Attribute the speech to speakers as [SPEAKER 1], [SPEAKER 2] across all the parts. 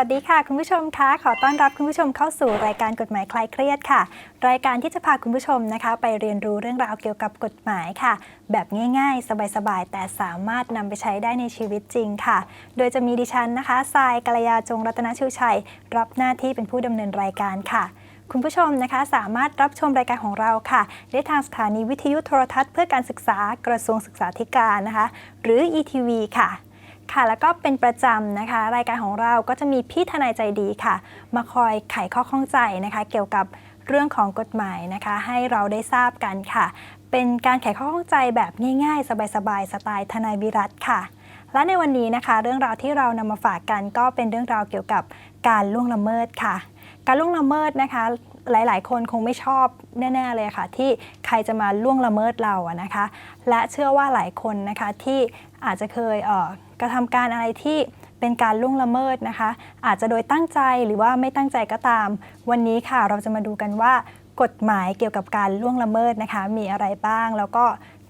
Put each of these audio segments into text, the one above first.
[SPEAKER 1] สวัสดีค่ะ คุณผู้ชมคะขอต้อนรับคุณผู้ชมเข้าสู่รายการกฎหมายคลายเครียดค่ะ รายการที่จะพาคุณผู้ชมนะคะ ไปเรียนรู้เรื่องราวเกี่ยวกับกฎหมายค่ะ แบบง่ายๆ สบายๆ แต่สามารถนำไปใช้ได้ในชีวิตจริงค่ะ โดยจะมีดิฉันนะคะทรายกัลยาจงรัตนชูชัย รับหน้าที่เป็นผู้ดำเนินรายการค่ะคุณผู้ชมนะคะสามารถรับชมรายการของเราค่ะ ได้ทางสถานีวิทยุโทรทัศน์เพื่อการศึกษากระทรวงศึกษาธิการนะคะ หรือ ETV ค่ะ ค่ะ แล้วก็เป็นประจำนะคะ รายการของเราก็จะมีพี่ทนายใจดีค่ะ มาคอยไขข้อข้องใจนะคะ เกี่ยวกับเรื่องของกฎหมายนะคะ ให้เราได้ทราบกันค่ะ เป็นการไขข้อข้องใจแบบง่ายๆ สบายๆสไตล์ทนายวิรัตค่ะ และในวันนี้นะคะ เรื่องราวที่เรานำมาฝากกัน ก็เป็นเรื่องราวเกี่ยวกับการล่วงละเมิดค่ะ การล่วงละเมิดนะคะหลาย ๆ คนคงไม่ชอบแน่ ๆ เลยค่ะ ที่ใครจะมาล่วงละเมิดเราอะนะคะ และเชื่อว่าหลายคนนะคะที่อาจจะเคยเออ กระทำการอะไรที่เป็นการล่วงละเมิดนะคะ อาจจะโดยตั้งใจหรือว่าไม่ตั้งใจก็ตาม วันนี้ค่ะเราจะมาดูกันว่ากฎหมายเกี่ยวกับการล่วงละเมิดนะคะ มีอะไรบ้าง แล้วก็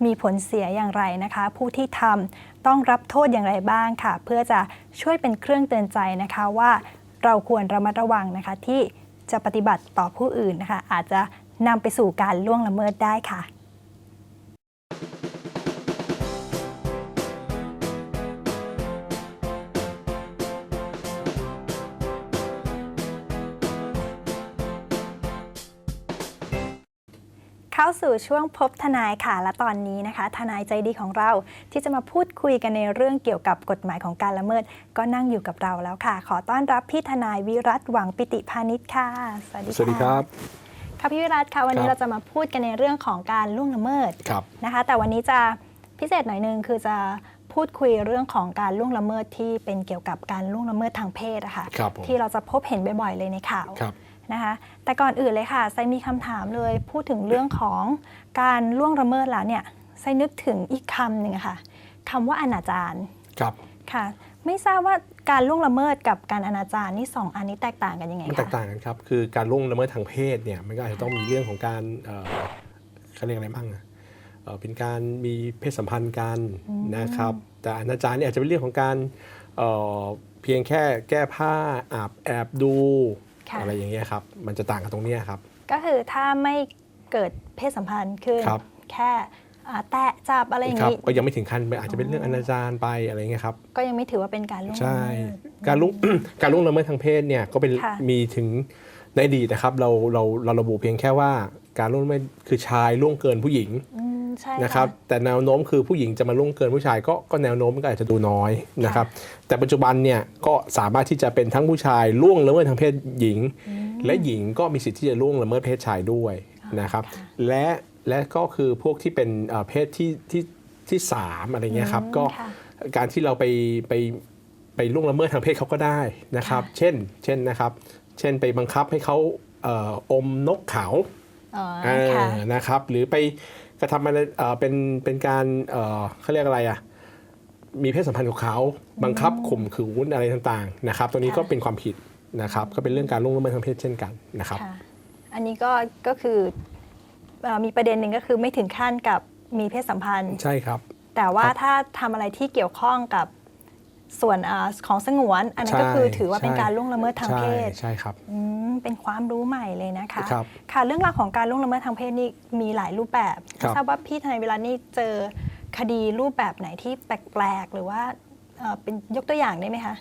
[SPEAKER 1] มีผลเสียอย่างไรนะคะ ผู้ที่ทำต้องรับโทษอย่างไรบ้างค่ะ เพื่อจะช่วยเป็นเครื่องเตือนใจนะคะว่าเราควรระมัดระวังนะคะที่จะปฏิบัติต่อผู้อื่นนะคะ อาจจะนำไปสู่การล่วงละเมิดได้ค่ะ สู่ช่วงพบทนายค่ะ และตอนนี้นะคะ ทนายใจดีของเราที่จะมาพูดคุยกันในเรื่องเกี่ยวกับกฎหมายของการละเมิด ก็นั่งอยู่กับเราแล้วค่ะ ขอต้อนรับพี่ทนายวิรัตหวังปิติพาณิชย์ค่ะ สวัสดี
[SPEAKER 2] สวัสดีครับ
[SPEAKER 1] ค่ะพี่วิรัตค่ะวันนี้
[SPEAKER 2] ครับ
[SPEAKER 1] เราจะมาพูดกันในเรื่องของการล่วงละเมิด
[SPEAKER 2] ครับ
[SPEAKER 1] นะคะ แต่วันนี้จะพิเศษหน่อยนึงคือจะพูดคุยเรื่องของการล่วงละเมิดที่เป็นเกี่ยวกับการล่วงละเมิดทางเพศอะค่ะ
[SPEAKER 2] ครับผม
[SPEAKER 1] ที่เราจะพบเห็นบ่อยๆเลยในข่าว
[SPEAKER 2] ครับ
[SPEAKER 1] นะคะแต่ก่อนอื่นเลยค่ะไซมีคำถามเลยพูดถึงเรื่องของการล่วงละเมิดแล้วเนี่ยไซนึกถึงอีกคำหนึ่งอะค่ะคำว่าอนาจาร
[SPEAKER 2] ครับ
[SPEAKER 1] ค่ะ ไม่ทราบว่าการล่วงละเมิดกับการอนาจารนี่สองอันนี้แตกต่างกันยังไง
[SPEAKER 2] มัน
[SPEAKER 1] คะ
[SPEAKER 2] แตกต่างกันครับคือการล่วงละเมิดทางเพศเนี่ยมันก็อาจจะต้องมีเรื่องของการเอ่อเขาเรียกอะไรบ้างอะเอ่อเป็นการมีเพศสัมพันธ์กันนะครับ แต่อนาจารเนี่ยอาจจะเป็นเรื่องของการเอ่อเพียงแค่แก้ผ้าอาบแอบดู
[SPEAKER 1] ค่ะ
[SPEAKER 2] อะไรอย่างเงี้ยครับ มันจะต่างกันตรงเนี้ยครับ
[SPEAKER 1] ก็คือถ้าไม่เกิดเพศสัมพันธ์ขึ้น
[SPEAKER 2] ครับ
[SPEAKER 1] แค่อ่าแตะจับอะไรอย่าง
[SPEAKER 2] ครับ
[SPEAKER 1] นี้
[SPEAKER 2] ก็ยังไม่ถึงขั้นอาจจะเป็นเรื่องอนาจารไปอะไรเงี้ยครับ
[SPEAKER 1] ก็ยังไม่ถือว่าเป็นการล่วงละ
[SPEAKER 2] ใช่
[SPEAKER 1] เมิด
[SPEAKER 2] การล่วงการล่วงละเมิดทางเพศเนี่ยก็เป็น
[SPEAKER 1] ค่ะ
[SPEAKER 2] มีถึงในอดีตนะครับเราเราเราระบุเพียงแค่ว่าการล่วงละเมิดคือชายล่วงเกินผู้หญิง
[SPEAKER 1] อืมใช่
[SPEAKER 2] นะครับแต่แนวโน้มคือผู้หญิงจะมาล่วงเกินผู้ชายก็ก็แนวโน้มมันก็อาจจะดูน้อยนะครับแต่ปัจจุบันเนี่ยก็สามารถที่จะเป็นทั้งผู้ชายล่วงละเมิดทางเพศหญิง และหญิงก็มีสิทธิ์ที่จะล่วงละเมิดเพศชายด้วยนะครับและและก็คือพวกที่เป็นเอ่อเพศที่ที่ที่สามอะไรเงี้ยครับก็
[SPEAKER 1] ค่ะ
[SPEAKER 2] การที่เราไปไปไปล่วงละเมิดทางเพศเขาก็ได้นะครับ
[SPEAKER 1] ค่ะ
[SPEAKER 2] เช่นเช่นนะครับ เช่นไปบังคับให้เขาเอ่ออมนกเขา
[SPEAKER 1] อ๋อ
[SPEAKER 2] เอ
[SPEAKER 1] ค่ะ
[SPEAKER 2] อนะครับ หรือไป กระทำอะไรเอ่อเป็นเป็นการเอ่อเขาเรียกอะไรอะมีเพศสัมพันธ์กับเขาบังคับข่มขืนอะไรต่างๆนะครับตัวนี้
[SPEAKER 1] ค่ะ
[SPEAKER 2] ก็เป็นความผิดนะครับ ก็เป็นเรื่องการล่วงละเมิดทางเพศเช่นกันนะครับ
[SPEAKER 1] ค่ะอันนี้ก็ก็คือเอ่อมีประเด็นหนึ่งก็คือไม่ถึงขั้นกับมีเพศสัมพันธ์
[SPEAKER 2] ใช่ครับ
[SPEAKER 1] แต่ว่า
[SPEAKER 2] ครับ
[SPEAKER 1] ถ้าทำอะไรที่เกี่ยวข้องกับ ส่วนอาของสงวน อันนั้นก็คือถือว่าเป็น
[SPEAKER 2] ใช่
[SPEAKER 1] การล่วงละเมิดทางเพศ
[SPEAKER 2] ใช่ใช่ครับ
[SPEAKER 1] อืมเป็นความรู้ใหม่เลยนะคะ
[SPEAKER 2] ครับ
[SPEAKER 1] ค่ะเรื่องราวของการล่วงละเมิดทางเพศนี่มีหลายรูปแบบ
[SPEAKER 2] ครับ
[SPEAKER 1] ไม่ทราบว่าพี่ทนายเวลานี่เจอคดีรูปแบบไหนที่แปลกๆหรือว่าเอ่อเป็นยกตัวอย่างได้ไหมคะ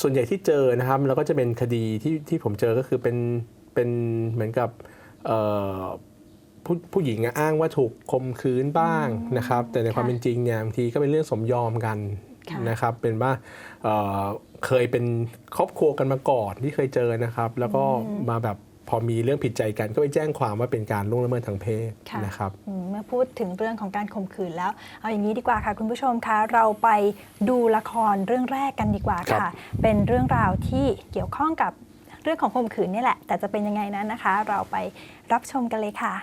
[SPEAKER 2] ส่วนใหญ่ที่เจอนะครับแล้วก็จะเป็นคดีที่ที่ผมเจอก็คือเป็นเป็นเหมือนกับเอ่อผู้ผู้หญิงอะอ้างว่าถูกข่มขืนบ้างนะครับ แต่ในความ
[SPEAKER 1] ค่ะ
[SPEAKER 2] เป็นจริงเนี่ยบางทีก็เป็นเรื่องสมยอมกัน
[SPEAKER 1] ค่ะ
[SPEAKER 2] นะครับเป็นว่าเอ่อเคยเป็นครอบครัวกันมาก่อนที่เคยเจอนะครับ แล้วก็มาแบบพอมีเรื่องผิดใจกันก็ไปแจ้งความว่าเป็นการล่วงละเมิดทางเพศ
[SPEAKER 1] ค่ะ
[SPEAKER 2] นะครับ
[SPEAKER 1] อืมเมื่อพูดถึงเรื่องของการข่มขืนแล้ว เอาอย่างนี้ดีกว่าค่ะคุณผู้ชมคะเราไปดูละครเรื่องแรกกันดีกว่า
[SPEAKER 2] ครั
[SPEAKER 1] ค่ะ
[SPEAKER 2] บ
[SPEAKER 1] เป็นเรื่องราวที่เกี่ยวข้องกับเรื่องของข่มขืนนี่แหละ แต่จะเป็นยังไงนั้นนะคะ เราไปรับชมกันเลยค่ะ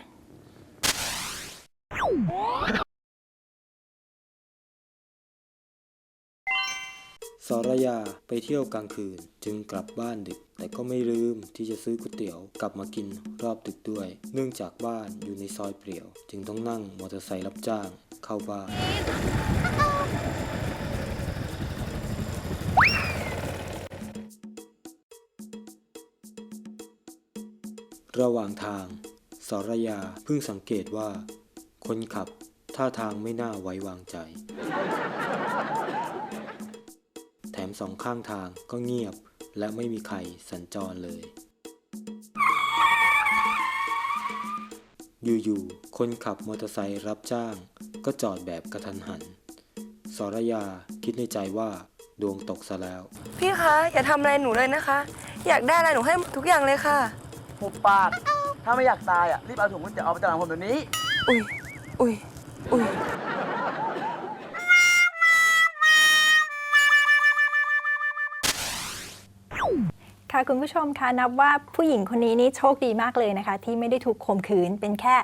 [SPEAKER 3] รยาไปเที่ยวกลางคืน จึงกลับบ้านดึก แต่ก็ไม่ลืมที่จะซื้อก๋วยเตี๋ยวกลับมากินรอบดึกด้วย เนื่องจากบ้านอยู่ในซอยเปลี่ยว จึงต้องนั่งมอเตอร์ไซค์รับจ้างเข้าบ้านระหว่างทาง สรยาเพิ่งสังเกตว่า คนขับท่าทางไม่น่าไว้วางใจ สองข้างทางก็เงียบ และไม่มีใครสัญจรเลย อยู่ๆ คนขับมอเตอร์ไซค์รับจ้าง ก็จอดแบบกระทันหัน สรยาคิดในใจว่าดวงตกซะแล้ว
[SPEAKER 4] พี่คะ อย่าทำอะไรหนูเลยนะคะ อยากได้อะไรหนูให้ทุกอย่างเลยค่ะ
[SPEAKER 5] หุบปาก ถ้าไม่อยากตายอะ รีบเอาถุงก๋วยเตี๋ยวออกไปจากหลังผมเดี๋ยวนี้
[SPEAKER 4] อุ้ยอุ้ยอุ้ย
[SPEAKER 1] ค่ะคุณผู้ชมคะนับว่าผู้หญิงคนนี้นี่โชคดีมากเลยนะคะ ที่ไม่ได้ถูกข่มขืนเป็นแค่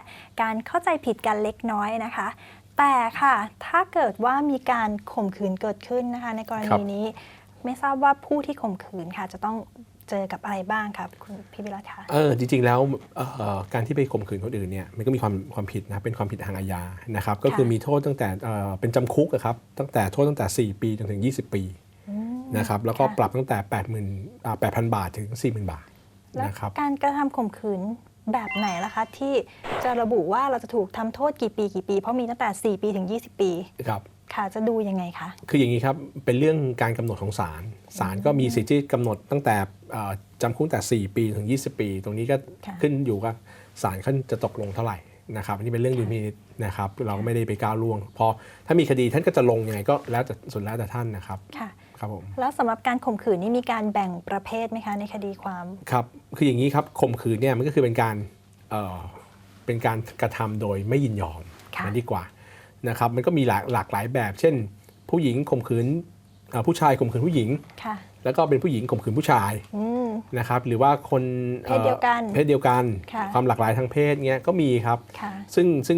[SPEAKER 1] การเข้าใจผิดกันเล็กน้อยนะคะ แต่ค่ะถ้าเกิดว่ามีการข่มขืนเกิดขึ้นนะคะ ในกร
[SPEAKER 2] ครั
[SPEAKER 1] ณี
[SPEAKER 2] บ
[SPEAKER 1] นี้ไม่ทราบว่าผู้ที่ข่มขืนค่ะ จะต้องเจอกับอะไรบ้างครับคุณพี่วิรัตคะ
[SPEAKER 2] เออจริง ๆ แล้วเอ่อการที่ไปข่มขืนคนอื่นเนี่ยมันก็มีความความผิดนะเป็นความผิดทางอาญานะครับ ก็คือ
[SPEAKER 1] ค่ะ
[SPEAKER 2] มีโทษตั้งแต่เอ่อเป็นจำคุกอะครับตั้งแต่โทษตั้งแต่ 4 ปีจนถึง 20 ปี นะครับแล้วก็
[SPEAKER 1] ค่ะ
[SPEAKER 2] ปรับตั้งแต่ 8 0 0 0 0อ่า8,000 บาทถึง 40,000 บาท
[SPEAKER 1] แล้ว
[SPEAKER 2] นะครับ
[SPEAKER 1] การกระทำข่มขืนแบบไหนล่ะคะ ที่จะระบุว่าเราจะถูกทำโทษกี่ปีกี่ปี เพราะมีตั้งแต่ 4 ปีถึง 20 ปี
[SPEAKER 2] ครับ
[SPEAKER 1] ค่ะจะดูยังไงคะ
[SPEAKER 2] คืออย่างนี้ครับเป็นเรื่องการกำหนดของศาลศาลก็มีสิทธิ์ที่กำหนดตั้งแต่เอ่อจำคุกตั้งแต่ 4 ปีถึง 20 ปี ตรงนี้ก็
[SPEAKER 1] ค่ะ
[SPEAKER 2] ขึ้นอยู่กับศาลเขาจะตกลงเท่าไหร่นะครับอันนี้เป็นเรื่องดุลพินิจนะครับเราก็ไม่ได้ไปก้าวล่วง พอถ้ามีคดีท่านก็จะลงยังไงก็แล้วแต่ส่วนแล้วแต่ท่านนะครับ
[SPEAKER 1] ค่ะ
[SPEAKER 2] ครับผม
[SPEAKER 1] แล้วสำหรับการข่มขืนนี่มีการแบ่งประเภทไหมคะในคดีความ
[SPEAKER 2] ครับคืออย่างนี้ครับข่มขืนเนี่ยมันก็คือเป็นการเอ่อเป็นการกระทำโดยไม่ยินยอม
[SPEAKER 1] ค่ะ
[SPEAKER 2] นั่นดีกว่านะครับมันก็มีหลากหลากหลายแบบ เช่น ผู้หญิงข่มขืนเอ่อผู้ชายข่มขืนผู้หญิง
[SPEAKER 1] ค่ะ
[SPEAKER 2] แล้วก็เป็นผู้หญิงข่มขืนผู้ชาย
[SPEAKER 1] อืม
[SPEAKER 2] นะครับหรือว่าคน
[SPEAKER 1] เพศเดียวกัน
[SPEAKER 2] อ่อเพศเดียวกัน
[SPEAKER 1] ค่ะ
[SPEAKER 2] ความหลากหลายทางเพศเงี้ยก็มีครับ
[SPEAKER 1] ค่ะ
[SPEAKER 2] ซึ่งซึ่ง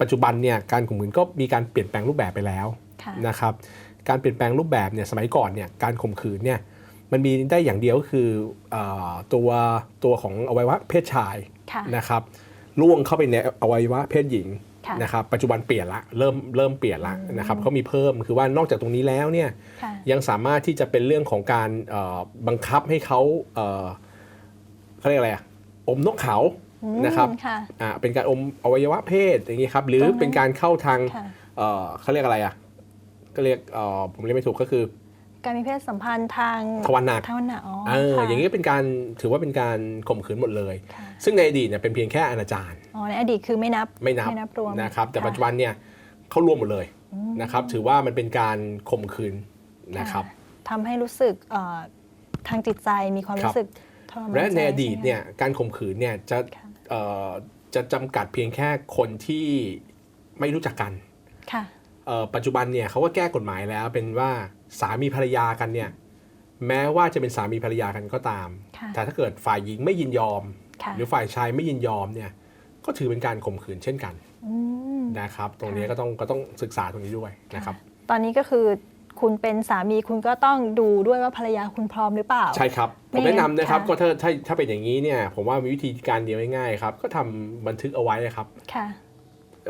[SPEAKER 2] ปัจจุบันเนี่ยการข่มขืนก็มีการเปลี่ยนแปลงรูปแบบไปแล้ว
[SPEAKER 1] ค่ะ
[SPEAKER 2] นะครับ การเปลี่ยนแปลงรูปแบบเนี่ยสมัยก่อนเนี่ยการข่มขืนเนี่ยมันมีได้อย่างเดียวก็คือเออตัวตัวของอวัยวะเพศชาย
[SPEAKER 1] ค่ะ
[SPEAKER 2] นะครับล่วงเข้าไปในอวัยวะเพศหญิง
[SPEAKER 1] ค่ะ
[SPEAKER 2] นะครับปัจจุบันเปลี่ยนละเริ่มเริ่มเปลี่ยนละนะครับเขามีเพิ่มคือว่านอกจากตรงนี้แล้วเนี่ย
[SPEAKER 1] ค่ะ
[SPEAKER 2] ยังสามารถที่จะเป็นเรื่องของการเอ่อบังคับให้เขาเอ่อเขาเรียกอะไรอะอมนกเขา
[SPEAKER 1] อืม
[SPEAKER 2] นะครับ
[SPEAKER 1] ค่ะ
[SPEAKER 2] อ่าเป็นการอมอวัยวะเพศอย่างนี้ครับหรือ
[SPEAKER 1] ตรงนั้น
[SPEAKER 2] เป็นการเข้าทาง
[SPEAKER 1] ค่ะ
[SPEAKER 2] เอ่อเขาเรียกอะไรอะ ก็เรียกเอ่อผมเรียกไม่ถูกก็คือ
[SPEAKER 1] การมีเพศสัมพันธ์ทาง
[SPEAKER 2] ทวารหนัก
[SPEAKER 1] ทวารหนักอ๋อ
[SPEAKER 2] เออ
[SPEAKER 1] ค่ะ
[SPEAKER 2] อย่างนี้ก็เป็นการถือว่าเป็นการข่มขืนหมดเลย
[SPEAKER 1] ค่ะ
[SPEAKER 2] ซึ่งในอดีตเนี่ยเป็นเพียงแค่อนาจาร
[SPEAKER 1] อ๋อในอดีตคือไม่นับ
[SPEAKER 2] ไม่นับ
[SPEAKER 1] ไม่นับรวม
[SPEAKER 2] นะครับแต่
[SPEAKER 1] ค่ะ
[SPEAKER 2] ปัจจุบันเนี่ยเขารวมหมดเลยนะครับถือว่ามันเป็นการข่มขืนนะครับ
[SPEAKER 1] ทำให้รู้สึกเอ่อทางจิตใจมีความ
[SPEAKER 2] ครับ
[SPEAKER 1] รู้สึกทรมาน
[SPEAKER 2] และใน
[SPEAKER 1] ใจ
[SPEAKER 2] อดีต
[SPEAKER 1] ใช่ไหม
[SPEAKER 2] เนี่ยการข่มขืนเนี่ยจะ
[SPEAKER 1] ค่ะ
[SPEAKER 2] เอ่อจะจำกัดเพียงแค่คนที่ไม่รู้จักกัน
[SPEAKER 1] ค่ะ
[SPEAKER 2] เอ่อ ปัจจุบันเนี่ยเขาก็แก้กฎหมายแล้วเป็นว่าสามีภรรยากันเนี่ยแม้ว่าจะเป็นสามีภรรยากันก็ตาม
[SPEAKER 1] ค่ะ
[SPEAKER 2] แต่ถ้าเกิดฝ่ายหญิงไม่ยินยอม
[SPEAKER 1] ค่ะ
[SPEAKER 2] หรือฝ่ายชายไม่ยินยอมเนี่ยก็ถือเป็นการข่มขืนเช่นกัน
[SPEAKER 1] อืม
[SPEAKER 2] นะครับ ตรงนี้
[SPEAKER 1] ค่ะ
[SPEAKER 2] ก็ต้องก็ต้องศึกษาตรงนี้ด้วยนะครับ
[SPEAKER 1] ตอนนี้ก็คือคุณเป็นสามีคุณก็ต้องดูด้วยว่าภรรยาคุณพร้อมหรือเปล่า
[SPEAKER 2] ใช่ครับ
[SPEAKER 1] ไม่
[SPEAKER 2] ผมแนะนำนะครับ
[SPEAKER 1] ค่ะ
[SPEAKER 2] ก็ถ้าถ้าถ้าเป็นอย่างนี้เนี่ยผมว่ามีวิธีการเดียวง่ายๆครับ ก็ทำบันทึกเอาไว้ครับ
[SPEAKER 1] ค่ะ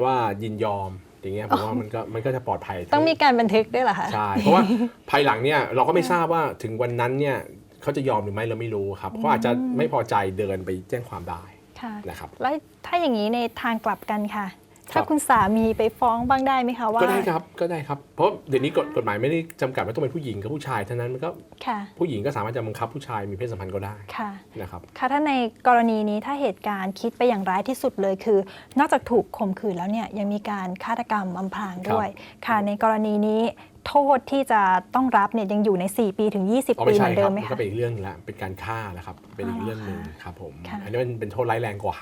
[SPEAKER 2] ว่ายินยอม อย่างเงี้ยผมว่ามันก็มันก็จะปลอดภัย
[SPEAKER 1] ต้องมีการบันทึกด้วยเหรอคะ
[SPEAKER 2] ใช่เพราะว่าภายหลังเนี่ยเราก็ไม่ทราบว่าถึงวันนั้นเนี่ยเขาจะยอมหรือไม่เราไม่รู้ครับเขาอาจจะไม่พอใจเดินไปแจ้งความได้
[SPEAKER 1] ค่ะ
[SPEAKER 2] นะครับ
[SPEAKER 1] แล้วถ้าอย่างนี้ในทางกลับกันค่ะ
[SPEAKER 2] ครั
[SPEAKER 1] ถ้า
[SPEAKER 2] บ
[SPEAKER 1] คุณสามีไปฟ้องบ้างได้ไหมคะว่า
[SPEAKER 2] ก็ได้ครับก็ได้ครับเพราะเดี๋ยวนี้กฎกฎหมายไม่ได้จำกัดว่าต้องเป็นผู้หญิงกับผู้ชายเท่านั้นมันก็
[SPEAKER 1] ค่ะ
[SPEAKER 2] ผู้หญิงก็สามารถจะบังคับผู้ชายมีเพศสัมพันธ์ก็ได้
[SPEAKER 1] ค่ะ
[SPEAKER 2] นะครับ
[SPEAKER 1] ค่ะถ้าในกรณีนี้ถ้าเหตุการณ์คิดไปอย่างร้ายที่สุดเลยคือ นอกจากถูกข่มขืนแล้วเนี่ยยังมีการฆาตกรรมอำพรางด้วย ค่ะในกรณีนี้โทษที่จะต้องรับเนี่ยยังอยู่ใน 4 ปีถึง
[SPEAKER 2] อ๋อ
[SPEAKER 1] 20 ปี
[SPEAKER 2] ไม่
[SPEAKER 1] เห
[SPEAKER 2] ใช่
[SPEAKER 1] มือน
[SPEAKER 2] ค
[SPEAKER 1] เดิ
[SPEAKER 2] รับ
[SPEAKER 1] มไหม
[SPEAKER 2] มัน
[SPEAKER 1] คะ
[SPEAKER 2] ก็เป็นอีกเรื่องหนึงละเป็นการฆ่าแล้วครับเป็นอีกเรื่องหนึ่ง
[SPEAKER 1] อ๋อ
[SPEAKER 2] ครับผม
[SPEAKER 1] ค่ะ
[SPEAKER 2] อันนี้มันเป็นโทษร้ายแรงกว่า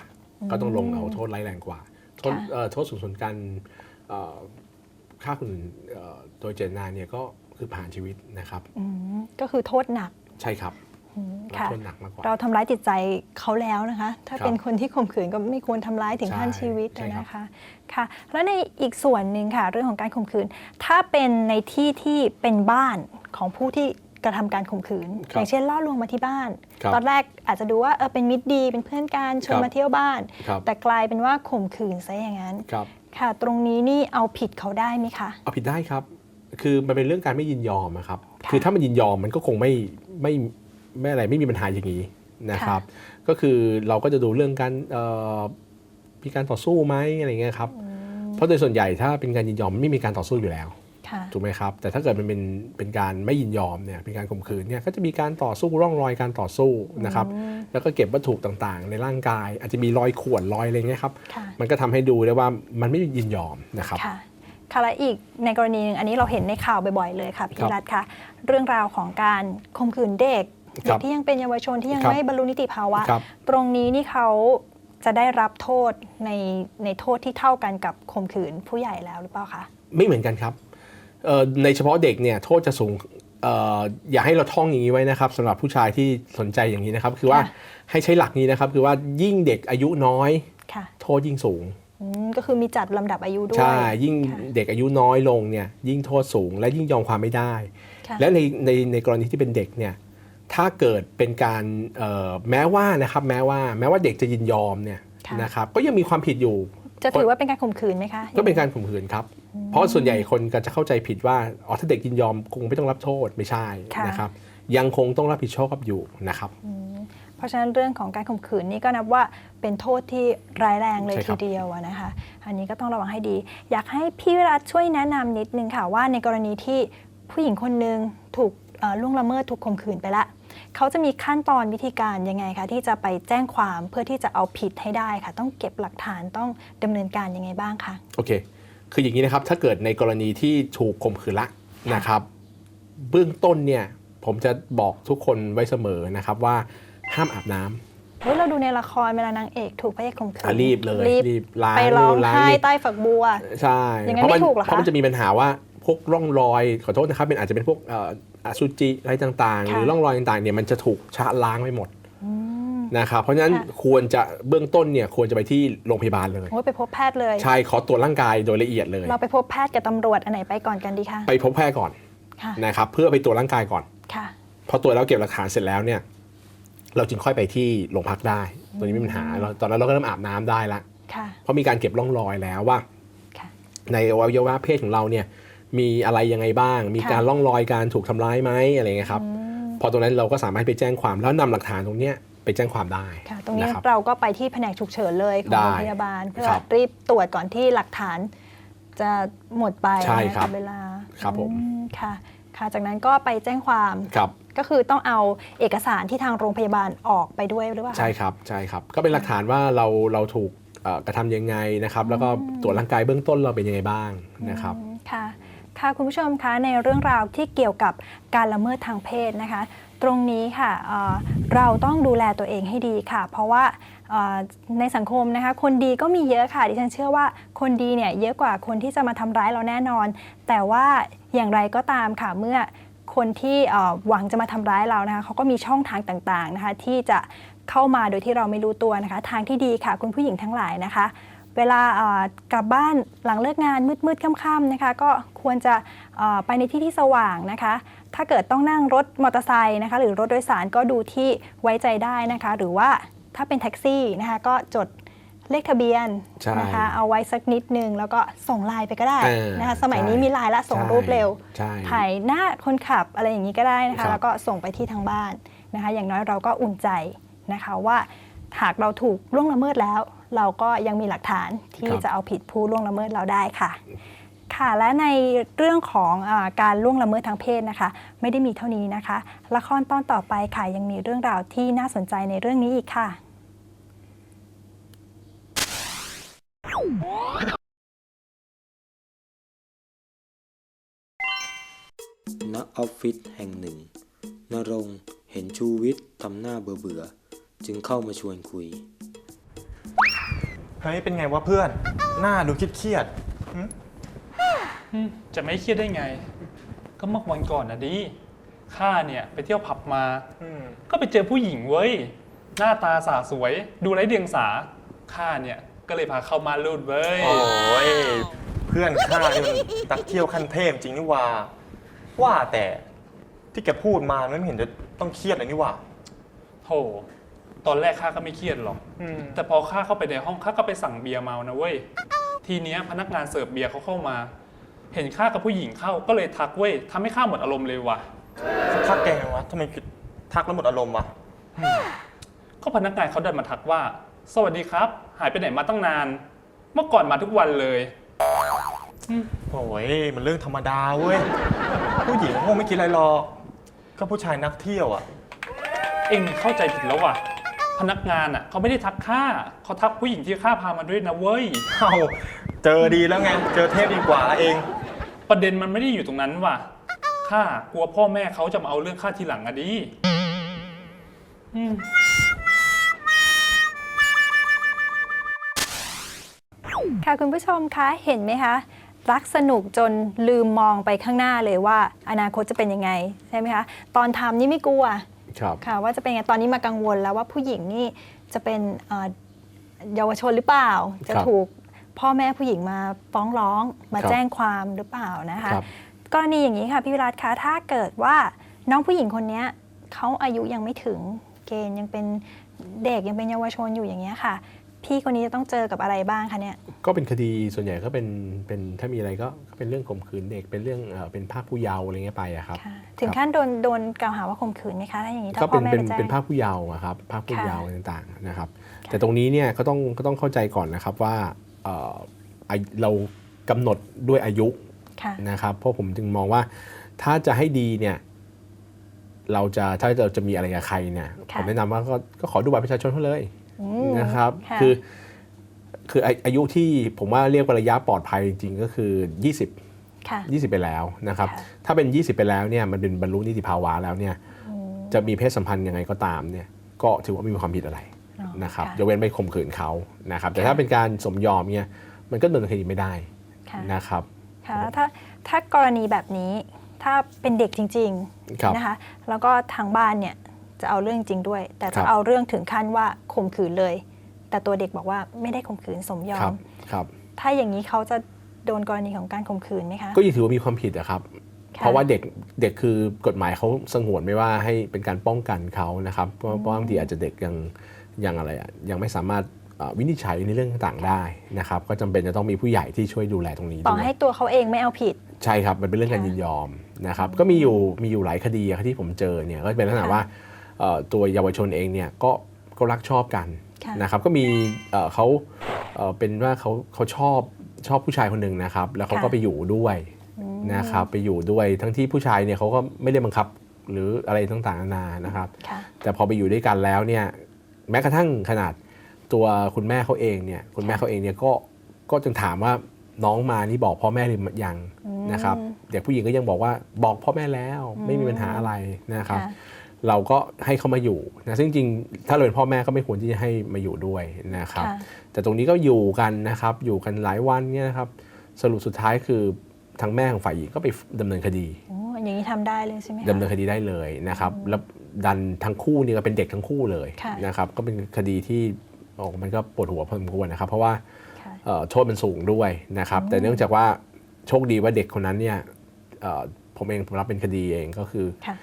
[SPEAKER 2] ก็ต้องลงเอาโทษร้ายแรงกว่า โทษ
[SPEAKER 1] ค่ะ
[SPEAKER 2] เอ่อโทษสูงสุดการเอ่อฆ่าคนอื่นเอ่อโดยเจตนาเนี่ยก็คือผ่านชีวิตนะครับ
[SPEAKER 1] อืมก็คือโทษหนัก
[SPEAKER 2] ใช่ครับ
[SPEAKER 1] อืม
[SPEAKER 2] รับ
[SPEAKER 1] ค่ะ
[SPEAKER 2] โทษหนักมากกว่า
[SPEAKER 1] เราทำร้ายจิตใจเขาแล้วนะคะ ถ้า
[SPEAKER 2] ครับ
[SPEAKER 1] เป็นคนที่ข่มขืนก็ไม่ควรทำร้ายถึงขั้น
[SPEAKER 2] ใช่
[SPEAKER 1] ชีวิต
[SPEAKER 2] ใช่ครับ
[SPEAKER 1] นะคะค่ะ แล้วในอีกส่วนหนึ่งค่ะ เรื่องของการข่มขืน ถ้าเป็นในที่ที่เป็นบ้านของผู้ที่กระทำการข่มขืน อย่างเช่นล่อลวงมาที่บ้าน
[SPEAKER 2] ครับ
[SPEAKER 1] ตอนแรกอาจจะดูว่าเออเป็นมิตรดี เป็นเพื่อนกันชวน
[SPEAKER 2] ครับ
[SPEAKER 1] มาเที่ยวบ้าน
[SPEAKER 2] ครับ
[SPEAKER 1] แต่กลายเป็นว่าข่มขืนซะอย่างนั้น
[SPEAKER 2] ครับ
[SPEAKER 1] ค่ะ ตรงนี้นี่เอาผิดเขาได้ไหมคะ
[SPEAKER 2] เอาผิดได้ครับ คือมันเป็นเรื่องการไม่ยินยอมอะครับ
[SPEAKER 1] ค่ะ
[SPEAKER 2] คือถ้ามันยินยอมมันก็คงไม่ไม่ไม่อะไรไม่มีปัญหาอย่างนี้นะครับ ก็คือเราก็จะดูเรื่องการเอ่อมีการต่อสู้ไหมอะไรเงี้ยครับ เพราะโดยส่วนใหญ่ถ้าเป็นการยินยอมไม่มีการต่อสู้อยู่แล้ว
[SPEAKER 1] ค่ะ
[SPEAKER 2] ถูกไหมครับ แต่ถ้าเกิดมันเป็นเป็นการไม่ยินยอมเนี่ยเป็นการข่มขืนเนี่ยก็จะมีการต่อสู้ร่องรอยการต่อสู้นะครับแล้วก็เก็บวัตถุต่างๆ ในร่างกาย อาจจะมีรอยข่วนรอยอะไรเงี้ยครับ
[SPEAKER 1] ค่ะ
[SPEAKER 2] มันก็ทำให้ดูได้ว่ามันไม่ยินยอมนะครับ
[SPEAKER 1] ค่ะค่ะและอีกในกรณีหนึ่งอันนี้เราเห็นในข่าวบ่อยๆเลยค่ะพี่
[SPEAKER 2] ครับ
[SPEAKER 1] รัฐคะเรื่องราวของการข่มขืนเด็ก
[SPEAKER 2] ค
[SPEAKER 1] เด็
[SPEAKER 2] รั
[SPEAKER 1] ก
[SPEAKER 2] บ
[SPEAKER 1] ที่ยังเป็นเยาวชนที่ยัง
[SPEAKER 2] ครับ
[SPEAKER 1] ไม่บรรลุนิติภาวะ
[SPEAKER 2] ครับ
[SPEAKER 1] ตรงนี้นี่เขาจะได้รับโทษในในโทษที่เท่ากันกับข่มขืนผู้ใหญ่แล้วหรือเปล่าคะ
[SPEAKER 2] ไม่เหมือนกันครับเอ่อ ในเฉพาะเด็กเนี่ยโทษจะสูงเอ่ออย่าให้เราท่องอย่างนี้ไว้นะครับสำหรับผู้ชายที่สนใจอย่างนี้นะครับ คือว่า
[SPEAKER 1] ค่ะ
[SPEAKER 2] ให้ใช้หลักนี้นะครับ คือว่ายิ่งเด็กอายุน้อย
[SPEAKER 1] ค่ะ
[SPEAKER 2] โทษยิ่งสูง
[SPEAKER 1] อืมก็คือมีจัดลำดับอายุด้วย
[SPEAKER 2] ใช่ ยิ่ง
[SPEAKER 1] ค่ะ
[SPEAKER 2] เด็กอายุน้อยลงเนี่ยยิ่งโทษสูง และยิ่งยอมความไม่ได้
[SPEAKER 1] ค่ะ
[SPEAKER 2] และในในในกรณีที่เป็นเด็กเนี่ยถ้าเกิดเป็นการเอ่อแม้ว่านะครับแม้ว่าแม้ว่าเด็กจะยินยอมเนี่ย
[SPEAKER 1] ค่ะ
[SPEAKER 2] นะครับก็ยังมีความผิดอยู่
[SPEAKER 1] จะถือว่าเป็นการข่มขืนไหมคะ
[SPEAKER 2] ก็เป็นการข่มขืนครับ เพราะส่วนใหญ่คนก็จะเข้าใจผิดว่าอ๋อถ้าเด็กยินยอมคงไม่ต้องรับโทษไม่ใช่
[SPEAKER 1] ค่ะ
[SPEAKER 2] นะครับ ยังคงต้องรับผิดชอบอยู่นะครับ
[SPEAKER 1] เพราะฉะนั้นเรื่องของการข่มขืนนี่ก็นับว่าเป็นโทษที่ร้ายแรงเลย
[SPEAKER 2] ใช่ครั
[SPEAKER 1] ที
[SPEAKER 2] บ
[SPEAKER 1] เดียวอะนะคะ อันนี้ก็ต้องระวังให้ดี อยากให้พี่วิรัตช่วยแนะนำนิดนึงค่ะว่าในกรณีที่ผู้หญิงคนหนึ่งถูกเอ่อล่วงละเมิดถูกข่มขืนไปละเขาจะมีขั้นตอนวิธีการยังไงคะที่จะไปแจ้งความเพื่อที่จะเอาผิดให้ได้ค่ะ ต้องเก็บหลักฐานต้องดำเนินการยังไงบ้างคะ
[SPEAKER 2] โอเค คืออย่างนี้นะครับถ้าเกิดในกรณีที่ถูกข่มขืนละนะครับ เบื้องต้นเนี่ยผมจะบอกทุกคนไว้เสมอนะครับว่าห้ามอาบน้ำ
[SPEAKER 1] เฮ้ยเราดูในละครเวลานางเอกถูกพระเอกข่มขื
[SPEAKER 2] อะ
[SPEAKER 1] น
[SPEAKER 2] รีบเลย
[SPEAKER 1] รีบ
[SPEAKER 2] รีบล้าง
[SPEAKER 1] ไปร้อง
[SPEAKER 2] ล้าง
[SPEAKER 1] ไห้
[SPEAKER 2] นี่
[SPEAKER 1] ใต้ฝักบัว
[SPEAKER 2] ใช่
[SPEAKER 1] อย่างนั้น
[SPEAKER 2] เพราะมัน
[SPEAKER 1] ไม่ถูกเหรอคะ
[SPEAKER 2] เพราะมันจะมีปัญหาว่าพวกร่องรอยขอโทษนะครับเป็นอาจจะเป็นพวกเอ่ออสุจิอะไรต่างๆห
[SPEAKER 1] ค่ะ
[SPEAKER 2] รือร่องรอยต่างๆเนี่ยมันจะถูกชะล้างไปหมด
[SPEAKER 1] อืม
[SPEAKER 2] นะครับเพราะฉะนั้น
[SPEAKER 1] ค่ะ
[SPEAKER 2] ควรจะเบื้องต้นเนี่ยควรจะไปที่โรงพยาบาลเลย
[SPEAKER 1] โอ้ยไปพบแพทย์เลย
[SPEAKER 2] ใช่ขอตรวจร่างกายโดยละเอียดเลย
[SPEAKER 1] เราไปพบแพทย์กับตำรวจอันไหนไปก่อนกันดีคะ
[SPEAKER 2] ไปพบแพทย์ก่อน
[SPEAKER 1] ค่ะ
[SPEAKER 2] นะครับเพื่อไปตรวจร่างกายก่อน
[SPEAKER 1] ค่ะ
[SPEAKER 2] พอตรวจแล้วเก็บหลักฐานเสร็จแล้วเนี่ย เราจึงค่อยไปที่โรงพักได้ตัวนี้ไม่มีปัญหาเราตอนนั้นเราก็เริ่มอาบน้ำได้ละ
[SPEAKER 1] ค่ะ
[SPEAKER 2] เพราะมีการเก็บร่องรอยแล้วว่า
[SPEAKER 1] ค่ะ
[SPEAKER 2] ในอวัยวะเพศของเราเนี่ยมีอะไรยังไงบ้าง มี
[SPEAKER 1] ค่ะ
[SPEAKER 2] การร่องรอยการถูกทำร้ายไหมอะไรเงี้ยครับ
[SPEAKER 1] อืม
[SPEAKER 2] พอตรงนั้นเราก็สามารถไปแจ้งความแล้วนำหลักฐานตรงเนี้ย ไปแจ้งความได้
[SPEAKER 1] ค่ะตรงนี้
[SPEAKER 2] นะครับ
[SPEAKER 1] เราก็ไปที่แผนกฉุกเฉินเลยของ
[SPEAKER 2] ได้
[SPEAKER 1] โรงพยาบาล เพื่อ
[SPEAKER 2] ครับ
[SPEAKER 1] รีบตรวจก่อนที่หลักฐานจะหมดไป
[SPEAKER 2] ใช่ครับ
[SPEAKER 1] นะะเวลา
[SPEAKER 2] ครับผม
[SPEAKER 1] อืค่ะค่ะจากนั้นก็ไปแจ้งความ
[SPEAKER 2] ครับ
[SPEAKER 1] ก็คือต้องเอาเอกสารที่ทางโรงพยาบาลออกไปด้วยหรือเปล่าคะ
[SPEAKER 2] ใช่ครับใช่ครับ ก็เป็นหลักฐานว่าเราเราถูกเอ่อกระทำยังไงนะครับ แล้วก็ตรวจร่างกายเบื้องต้นเราเป็นยังไงบ้างนะครับ
[SPEAKER 1] อืมค่ะค่ะคุณผู้ชมคะในเรื่องราวที่เกี่ยวกับการละเมิดทางเพศนะคะ ตรงนี้ค่ะเเราต้องดูแลตัวเองให้ดีค่ะ เพราะว่าในสังคมนะคะคนดีก็มีเยอะค่ะ ดิฉันเชื่อว่าคนดีเนี่ยเยอะกว่าคนที่จะมาทำร้ายเราแน่นอน แต่ว่าอย่างไรก็ตามค่ะเมื่อคนที่หวังจะมาทำร้ายเรานะคะเขาก็มีช่องทางต่างๆนะคะที่จะเข้ามาโดยที่เราไม่รู้ตัวนะคะ ทางที่ดีค่ะ คุณผู้หญิงทั้งหลายนะคะ เวลากลับบ้านหลังเลิกงานมืดๆค่ำๆนะคะ ก็ควรจะไปในที่ที่สว่างนะคะ ถ้าเกิดต้องนั่งรถมอเตอร์ไซค์นะคะหรือรถโดยสารก็ดูที่ไว้ใจได้นะคะ หรือว่าถ้าเป็นแท็กซี่นะคะก็จดเลขทะเบียน
[SPEAKER 2] ใช่
[SPEAKER 1] นะคะเอาไว้สักนิดนึง แล้วก็ส่งไลน์ไปก็ได้
[SPEAKER 2] เออ
[SPEAKER 1] นะคะสมัยนี้
[SPEAKER 2] ใช่
[SPEAKER 1] มีไลน์ละส่ง
[SPEAKER 2] ใช่
[SPEAKER 1] รูปเร็ว
[SPEAKER 2] ใช่
[SPEAKER 1] ถ่ายหน้าคนขับอะไรอย่างนี้ก็ได้นะ
[SPEAKER 2] ครั
[SPEAKER 1] คะ
[SPEAKER 2] บ
[SPEAKER 1] แล้วก็ส่งไปที่ทางบ้านนะคะ อย่างน้อยเราก็อุ่นใจนะคะว่าหากเราถูกล่วงละเมิดแล้ว เราก็ยังมีหลักฐานที่จะเอาผิดผู้ล่วงละเมิดเราได้ค่ะ ค่ะ และในเรื่องของอาการล่วงละเมิดทางเพศนะคะ ไม่ได้มีเท่านี้นะคะ ละครตอนต่อไปค่ะยังมีเรื่องราวที่น่าสนใจในเรื่องนี้อีกค่ะ
[SPEAKER 3] ณออฟฟิศแห่งหนึ่ง นรงค์เห็นชูวิทย์ทำหน้าเบื่อๆจึงเข้ามาชวนคุย
[SPEAKER 6] เฮ้ย เป็นไงวะเพื่อน หน้าดูเครียด
[SPEAKER 7] อืม จะไม่เครียดได้ไง ก็เมื่อวันก่อนนะดิข้าเนี่ยไปเที่ยวผับมา
[SPEAKER 6] ๆอืม
[SPEAKER 7] ก็ไปเจอผู้หญิงเว้ย หน้าตาสาสวย ดูไร้เดียงสาข้าเนี่ยก็เลยพาเข้ามาลูดเว้ย
[SPEAKER 6] โอ้ยเพื่อนข้านี่มันตักเที่ยวขั้นเทพจริงนี่ว่า ว่าแต่ที่แกพูดมามันไม่เห็นจะต้องเครียดเลยนี่ว่า
[SPEAKER 7] โธ่ตอนแรกข้าก็ไม่เครียดหรอก
[SPEAKER 6] อืม
[SPEAKER 7] แต่พอข้าเข้าไปในห้องข้าก็ไปสั่งเบียร์เมานะเว้ย ทีเนี้ยพนักงานเสิร์ฟเบียร์เขาเข้ามา เห็นข้ากับผู้หญิงเข้าก็เลยทักเว้ยทำให้ข้าหมดอารมณ์เลยว่ะ
[SPEAKER 6] เขาทักแกไงวะทำไมทักแล้วหมดอารมณ์วะ
[SPEAKER 7] ก็พนักงานเขาเดินมาทักว่า สวัสดีครับ หายไปไหนมาตั้งนาน เมื่อก่อนมาทุกวันเลย
[SPEAKER 6] โอ้ยมันเรื่องธรรมดาเว้ย ผู้หญิงคงไม่คิดอะไรหรอก ก็ผู้ชายนักเที่ยวอะ
[SPEAKER 7] เอ็งเข้าใจผิดแล้วว่ะ พนักงานอะเขาไม่ได้ทักข้าเขาทักผู้หญิงที่ข้าพามาด้วยนะเว้ย
[SPEAKER 6] เอาเจอดีแล้วไง เจอเทพดีกว่าเอง
[SPEAKER 7] ประเด็นมันไม่ได้อยู่ตรงนั้นว่ะข้ากลัวพ่อแม่เขาจะมาเอาเรื่องข้าทีหลังอะดิอืม
[SPEAKER 1] ค่ะคุณผู้ชมคะเห็นไหมคะรักสนุกจนลืมมองไปข้างหน้าเลยว่า อนาคตจะเป็นยังไงใช่ไหมคะตอนทำนี่ไม่กลัว
[SPEAKER 2] ครับ
[SPEAKER 1] ค่ะว่าจะเป็นยังไงตอนนี้มากังวลแล้วว่าผู้หญิงนี่จะเป็นเอ่อเยาวชนหรือเปล่า จะ
[SPEAKER 2] ครับ
[SPEAKER 1] ถูก พ่อแม่ผู้หญิงมาฟ้องร้องมา
[SPEAKER 2] ครับ
[SPEAKER 1] แจ้งความหรือเปล่านะคะ
[SPEAKER 2] ครับ
[SPEAKER 1] กรณีอย่างนี้ค่ะพี่วิรัตคะถ้าเกิดว่าน้องผู้หญิงคนเนี้ยเขาอายุยังไม่ถึงเกณฑ์ยังเป็นเด็กยังเป็นเยาวชนอยู่อย่างเงี้ยค่ะ พี่คนนี้จะต้องเจอกับอะไรบ้างคะเนี่ย
[SPEAKER 2] ก็เป็นคดีส่วนใหญ่ก็เป็นเป็นถ้ามีอะไรก็ก็เป็นเรื่องข่มขืนเด็กเป็นเรื่องเอ่อเป็นภาคผู้เยาว์อะไรเงี้ยไปอะครับ
[SPEAKER 1] ค่ะถึงขั้นโดนโดนกล่าวหาว่าข่มขืนไหมคะถ้าอย่างนี้ถ้า
[SPEAKER 2] ก็
[SPEAKER 1] พ่
[SPEAKER 2] เป็
[SPEAKER 1] อนแม่
[SPEAKER 2] เป็น
[SPEAKER 1] ไปแจ้ง
[SPEAKER 2] เป็นภาคผู้เยาว์อะครับภาคผู้
[SPEAKER 1] ค่ะ
[SPEAKER 2] เยาว์ต่างๆนะครับ แต่ตรงนี้เนี่ยก็ต้องก็ต้องเข้าใจก่อนนะครับว่า เอ่ออายุเรากำหนดด้วยอายุ
[SPEAKER 1] ค่ะ
[SPEAKER 2] นะครับเพราะผมจึงมองว่าถ้าจะให้ดีเนี่ยเราจะถ้าเราจะมีอะไรกับใครเนี่ย
[SPEAKER 1] ค่ะ
[SPEAKER 2] ผมแนะนำว่าก็ก็ขอดูบัตรประชาชนเขาเลย
[SPEAKER 1] อืม
[SPEAKER 2] นะครับ
[SPEAKER 1] ค่ะ
[SPEAKER 2] คือคืออาอายุที่ผมว่าเรียกว่าระยะปลอดภัยจริงๆก็คือ 20
[SPEAKER 1] ค่ะ
[SPEAKER 2] 20 ไปแล้วนะครับ
[SPEAKER 1] ค่ะ
[SPEAKER 2] ถ้าเป็น 20 ไปแล้วเนี่ยมันเป็นบรรลุนิติภาวะแล้วเนี่ยจะมีเพศสัมพันธ์ยังไงก็ตามเนี่ยก็ถือว่าไม่มีความผิดอะไร
[SPEAKER 1] อ๋อ
[SPEAKER 2] นะครับ
[SPEAKER 1] ค่ะ
[SPEAKER 2] ยกเว้นไปข่มขืนเขานะครับ แต่
[SPEAKER 1] ค่ะ
[SPEAKER 2] ถ้าเป็นการสมยอมเนี่ยมันก็ดำเนินคดีไม่ได้
[SPEAKER 1] ค่ะ
[SPEAKER 2] นะครับ
[SPEAKER 1] ค่ะแล้วถ้าถ้ากรณีแบบนี้ถ้าเป็นเด็กจริง
[SPEAKER 2] ครับ
[SPEAKER 1] ๆนะคะแล้วก็ทางบ้านเนี่ยจะเอาเรื่องจริงด้วย แต่
[SPEAKER 2] ครั
[SPEAKER 1] จะ
[SPEAKER 2] บ
[SPEAKER 1] เอาเรื่องถึงขั้นว่าข่มขืนเลย แต่ตัวเด็กบอกว่าไม่ได้ข่มขืนสมยอ
[SPEAKER 2] ครั
[SPEAKER 1] ม
[SPEAKER 2] บครับ
[SPEAKER 1] ถ้าอย่างนี้เขาจะโดนกรณีของการข่มขืนไหมคะ
[SPEAKER 2] ก็ยังถือว่ามีความผิดนะครับ
[SPEAKER 1] ค่ะ
[SPEAKER 2] เพราะว่าเด็กเด็กคือกฎหมายเขาสงวนไม่ว่าให้เป็นการป้องกันเขานะครับเพราะเพราะบางทีอาจจะเด็กยัง ยังอะไรอะยังไม่สามารถเอ่อวินิจฉัยในเรื่องต่างๆได้นะครับก็จำเป็นจะต้องมีผู้ใหญ่ที่ช่วยดูแลตรงนี้
[SPEAKER 1] ต่อ
[SPEAKER 2] ด้วย
[SPEAKER 1] ให้ตัวเขาเองไม่เอาผิด
[SPEAKER 2] ใช่ครับมันเป็นเรื่องการ
[SPEAKER 1] ค่ะ
[SPEAKER 2] ยินยอมนะครับก็มีอยู่มีอยู่หลายคดีอะที่ผมเจอเนี่ยก็เป็นลักษณะ
[SPEAKER 1] ค่ะ
[SPEAKER 2] ว่าเอ่อตัวเยาวชนเองเนี่ยก็ก็รักชอบกัน
[SPEAKER 1] ค่ะ
[SPEAKER 2] นะครับก็มีเอ่อเขาเอ่อเป็นว่าเขาเขาชอบชอบผู้ชายคนหนึ่งนะครับ แล้วเขาก็ไปอยู่ด้วยนะครับไปอยู่ด้วยทั้งที่ผู้ชายเนี่ยเขาก็ไม่ได้บังคับหรืออะไรต่างๆนานานะครับ
[SPEAKER 1] ค่ะ
[SPEAKER 2] แต่พอไปอยู่ด้วยกันแล้วเนี่ย แม้กระทั่งขนาดตัวคุณแม่เขาเองเนี่ยคุณแม่เขาเองเนี่ยก็ก็จึงถามว่าน้องมานี่บอกพ่อแม่หรือยังนะครับเด็กผู้หญิงก็ยังบอกว่าบอกพ่อแม่แล้วไม่มีปัญหาอะไรนะครับ
[SPEAKER 1] ค่ะ
[SPEAKER 2] เราก็ให้เขามาอยู่นะซึ่งจริงๆถ้าเราเป็นพ่อแม่ก็ไม่ควรที่จะให้มาอยู่ด้วยนะครับ
[SPEAKER 1] ค่ะ
[SPEAKER 2] แต่ตรงนี้ก็อยู่กันนะครับ อยู่กันหลายวันเนี่ยนะครับ สรุปสุดท้ายคือทางแม่ของฝ่ายหญิงก็ไปดำเนินคดี
[SPEAKER 1] โอ้อย่างนี้ทำได้เลยใช่ไหมคะ
[SPEAKER 2] ดำเนินคดีได้เลยนะครับ แล้ว ดันทั้งคู่นี่ก็เป็นเด็กทั้งคู่เลย
[SPEAKER 1] ค่ะ
[SPEAKER 2] นะครับก็เป็นคดีที่โอ้มันก็ปวดหัวพอสมควรนะครับ เพราะว่า
[SPEAKER 1] ค่ะ
[SPEAKER 2] เอ่อโทษมันสูงด้วยนะครับ แต่เนื่องจากว่าโชคดีว่าเด็กคนนั้นเนี่ยเอ่อผมเองผมรับเป็นคดีเองก็คือ
[SPEAKER 1] ค่ะ